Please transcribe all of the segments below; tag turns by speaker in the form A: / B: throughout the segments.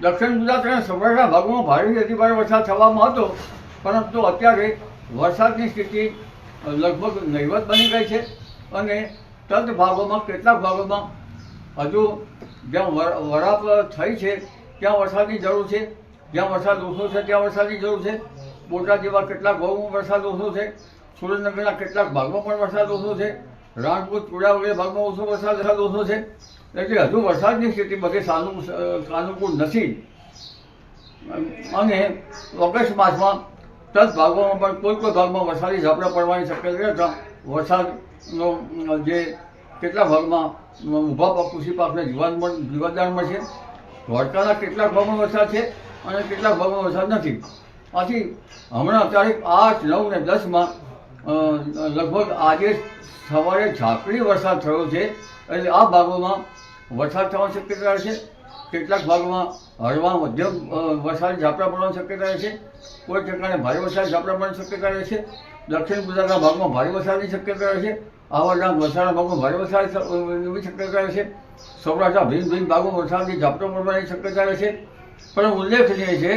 A: દક્ષિણ ગુજરાત અને સૌરાષ્ટ્રના ભાગોમાં ભારે અતિભારે વરસાદ થવામાં હતો, પરંતુ અત્યારે વરસાદની સ્થિતિ લગભગ નહીવત બની ગઈ છે અને તદ ભાગોમાં કેટલાક ભાગોમાં હજુ જ્યાં વર- વરાપ થઈ છે, ત્યાં વરસાદની જરૂર છે, જ્યાં વરસાદ ઓછો છે, ત્યાં વરસાદની જરૂર છે. બોટાદ જેવા કેટલાક ભાગોમાં વરસાદ ઓછો છે, સુરેન્દ્રનગરના કેટલાક ભાગમાં પણ વરસાદ ઓછો છે. રાણપુર ચુડા વગેરે ભાગમાં ઓછો વરસાદ ઓછો છે. એટલે હજુ વરસાદની સ્થિતિ બધે સાનુ સાનુકૂળ નથી. અને ઓગસ્ટ માસમાં દસ ભાગોમાં પણ કોઈ કોઈ ભાગમાં વરસાદી ઝાપડા પડવાની શક્યતા હતા વરસાદનો જે કેટલા ભાગમાં ઊભા કૃષિ પાકને જીવન પણ જીવતદાન મળશે. દ્વારકાના કેટલાક ભાગમાં વરસાદ છે અને કેટલાક ભાગમાં વરસાદ નથી. આથી હમણાં તારીખ આઠ, નવ ને દસમાં લગભગ આજે સવારે ઝાકડી વરસાદ થયો છે. એટલે આ ભાગોમાં વરસાદ થવાની શક્યતા રહેશે કેટલાક ભાગમાં હળવા મધ્યમ વરસાદ ઝાપટા પડવાની શક્યતા છે. કોઈ ઠેકાણે ભારે વરસાદ ઝાપટા પડવાની શક્યતા રહેશે દક્ષિણ ગુજરાતના ભાગમાં ભારે વરસાદની શક્યતા રહેશે આવાના વલસાડના ભાગમાં ભારે વરસાદની શક્યતા રહેશે સૌરાષ્ટ્રના ભિન્ન ભિન્ન ભાગો વરસાદની ઝાપટો પડવાની શક્યતા રહેશે પણ ઉલ્લેખનીય છે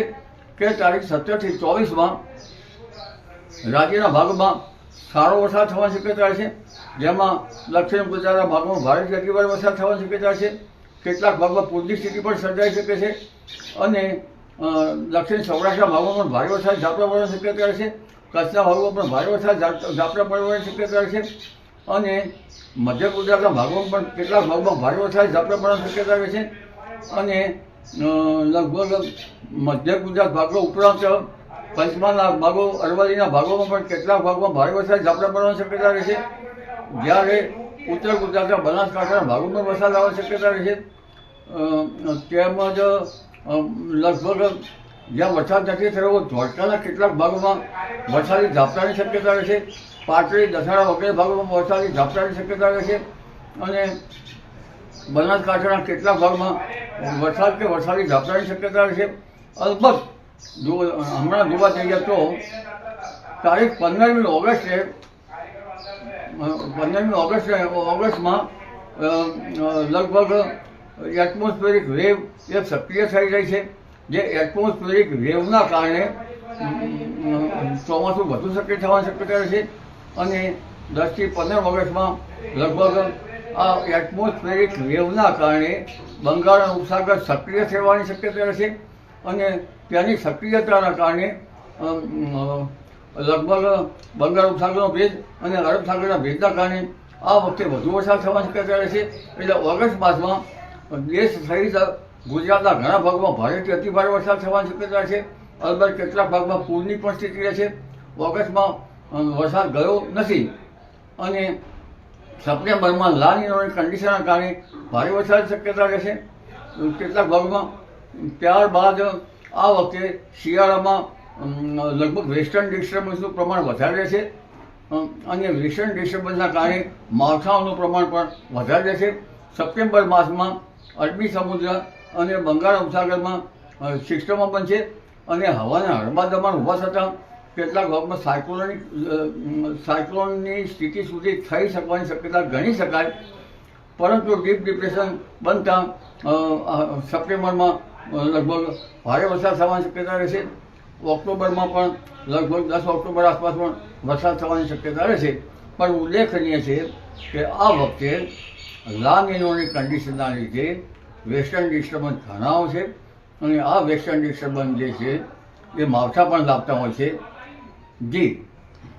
A: કે તારીખ સત્તરથી ચોવીસમાં રાજ્યના ભાગમાં સારો વરસાદ થવાની શક્યતા છે. જેમાં દક્ષિણ ગુજરાતના ભાગમાં ભારે અતિભારે વરસાદ થવાની શક્યતા છે. કેટલાક ભાગમાં પૂરની સ્થિતિ પણ સર્જાઈ શકે છે. અને દક્ષિણ સૌરાષ્ટ્રના ભાગમાં પણ ભારે વરસાદ ઝાપટા પડવાની શક્યતા છે. કચ્છના ભાગમાં પણ ભારે વરસાદ ઝાપ- ઝાપટા પડવાની શક્યતા છે. અને મધ્ય ગુજરાતના ભાગમાં પણ કેટલાક ભાગમાં ભારે વરસાદ ઝાપટા પડવાની શક્યતા છે. અને લગભગ મધ્ય ગુજરાત ભાગો ઉપરાંત પંચમહાલના ભાગો, અરવલ્લીના ભાગોમાં પણ કેટલાક ભાગમાં ભારે વરસાદ ઝાપટા પડવાની શક્યતા રહેશે જ્યારે ઉત્તર ગુજરાતના બનાસકાંઠાના ભાગોમાં વરસાદ આવવાની શક્યતા રહેશે તેમજ લગભગ જ્યાં વરસાદ નથી થયો ધોળકાના કેટલાક ભાગોમાં વરસાદી ઝાપટાની શક્યતા રહેશે પાટડી દસાડા વગેરે ભાગોમાં વરસાદી ઝાપટાની શક્યતા રહેશે અને બનાસકાંઠાના કેટલાક ભાગમાં વરસાદ કે વરસાદી ઝાપટાની શક્યતા રહેશે અલબત્ત હમણાં જોવા જઈએ તો, તારીખ પંદરમી ઓગસ્ટે પંદરમી ઓગસ્ટ ઓગસ્ટમાં લગભગ એટમોસ્ફેરિક વેવ એ સક્રિય થઈ રહી છે. જે એટમોસ્ફેરિક વેવના કારણે ચોમાસું વધુ સક્રિય થવાની શક્યતા રહેશે અને દસથી પંદર ઓગસ્ટમાં લગભગ આ એટમોસ્ફેરિક વેવના કારણે બંગાળના ઉપસાગર સક્રિય થવાની શક્યતા રહેશે અને ત્યાંની સક્રિયતાના કારણે લગભગ બંગાળ ઉપસાગરનો ભેજ અને અરબ સાગરના ભેજના કારણે આ વખતે વધુ વરસાદ થવાની શક્યતા રહેશે એટલે ઓગસ્ટ માસમાં દેશ સહિત ગુજરાતના ઘણા ભાગમાં ભારેથી અતિભારે વરસાદ થવાની શક્યતા છે. અલબત્ત કેટલાક ભાગમાં પૂરની પણ સ્થિતિ રહેશે ઓગસ્ટમાં વરસાદ ગયો નથી અને સપ્ટેમ્બરમાં લાલ નિનોની કન્ડિશનના કારણે ભારે વરસાદ શક્યતા રહેશે કેટલાક ભાગમાં ત્યારબાદ આ વખતે શિયાળામાં લગભગ વેસ્ટર્ન ડિસ્ટર્બન્સનું પ્રમાણ વધારે છે. અને વેસ્ટર્ન ડિસ્ટર્બન્સના કારણે માવઠાઓનું પ્રમાણ પણ વધારે રહેશે સપ્ટેમ્બર માસમાં અરબી સમુદ્ર અને બંગાળ ઉપસાગરમાં અ, પણ છે. અને હવાના હળવા દબાણ ઊભા થતાં કેટલાક ભાગમાં સાયક્લોનિક સાયક્લોનની સ્થિતિ સુધી થઈ શકવાની શક્યતા ગણી શકાય. પરંતુ ડીપ ડિપ્રેશન બનતા સપ્ટેમ્બરમાં લગભગ ભારે વરસાદ થવાની શક્યતા રહેશે. ઓક્ટોબરમાં પણ, લગભગ દસ ઓક્ટોબર આસપાસ પણ વરસાદ થવાની શક્યતા રહેશે. પણ ઉલ્લેખનીય છે કે આ વખતે લા નિનોની કન્ડિશનના લીધે વેસ્ટર્ન ડિસ્ટર્બન્સ ઘણા છે અને આ વેસ્ટર્ન ડિસ્ટર્બન્સ જે છે એ માવઠા પણ લાગતા હોય છે. જી.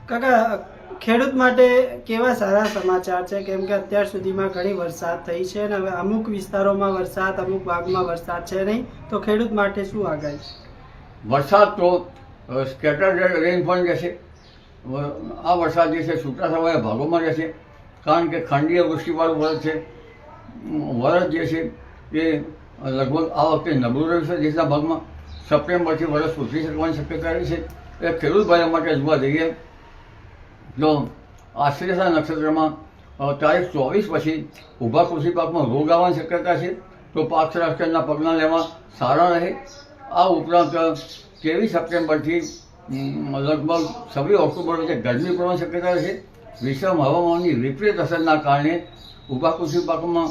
B: કાકા ખેડૂત માટે કેવા સારા સમાચાર છે? કેમ કે અત્યાર સુધીમાં ઘણી વરસાદ થઈ છે અને હવે અમુક વિસ્તારોમાં વરસાદ, અમુક ભાગમાં વરસાદ છે નહીં. તો ખેડૂત માટે શું આગાહી?
A: વરસાદ તો સ્કેટર રેનફોલ રહેશે. વ- આ વરસાદ જે છે છૂટાછવાયા ભાગોમાં રહેશે. કારણ કે ખંડીય વૃષ્ટિવાળું વરસ છે. વરસ જે છે એ લગભગ આ વખતે નબળું રહેશે દેશના ભાગમાં. સપ્ટેમ્બરથી વરસ સુધરી શકવાની શક્યતા રહી છે. એ ખેડૂત ભાઈઓ માટે જોવા જઈએ જો આશ્લેષા નક્ષત્રમાં તારીખ ચોવીસ પછી ઊભા કૃષિ પાકમાં રોગ આવવાની શક્યતા છે તો પાક સંરક્ષણના પગલાં લેવા સારા રહે. આ ઉપરાંત, ત્રેવીસ સપ્ટેમ્બરથી લગભગ છવ્વીસ ઓક્ટોબર વચ્ચે ગરમી પડવાની શક્યતા છે. વિશ્વ હવામાનની વિપરીત અસરના કારણે ઊભા કૃષિ પાકમાં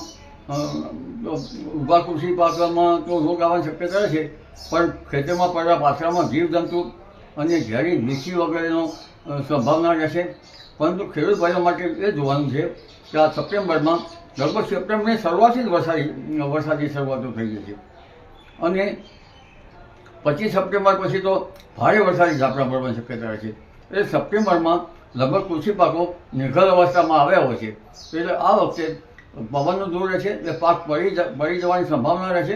A: ઊભા કૃષિ પાકમાં તો રોગ આવવાની શક્યતા છે. પણ ખેતરમાં પડેલા પાછળમાં જીવજંતુ અને ઝેરી નીચી વગેરેનો સંભાવના રહેશે. પરંતુ ખેડૂત ભાઈઓ માટે એ જોવાનું છે કે આ સપ્ટેમ્બરમાં, લગભગ સપ્ટેમ્બરની શરૂઆતથી જ વરસાદી વરસાદની શરૂઆતો થઈ ગઈ છે. અને પચીસ સપ્ટેમ્બર પછી તો ભારે વરસાદી ઝાપટા પડવાની શક્યતા રહે છે. એટલે સપ્ટેમ્બરમાં લગભગ કૃષિ પાકો નિર્ઘર અવસ્થામાં આવ્યા હોય છે. એટલે આ વખતે પવનનું દૂર રહે છે, એટલે પાક પડી જવાની સંભાવના રહે છે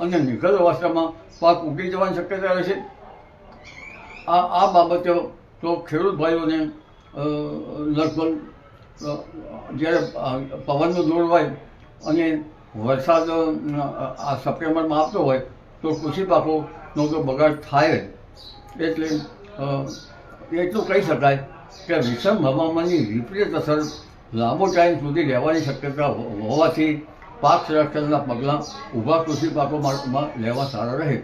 A: અને નિર્ઘર અવસ્થામાં પાક ઉગી જવાની શક્યતા રહે છે. આ આ બાબતે તો ખેડૂત ભાઈઓને લગભગ જ્યારે પવનનો દૂર હોય અને વરસાદ આ સપ્ટેમ્બરમાં આવતો હોય, તો કૃષિ પાકોનો તો બગાડ થાય જ. એટલે એટલું કહી શકાય કે વિષમ હવામાનની વિપરીત અસર લાંબો ટાઈમ સુધી રહેવાની શક્યતા હોવાથી પાક સંરક્ષણના પગલાં ઊભા કૃષિ પાકો લેવા સારા રહે.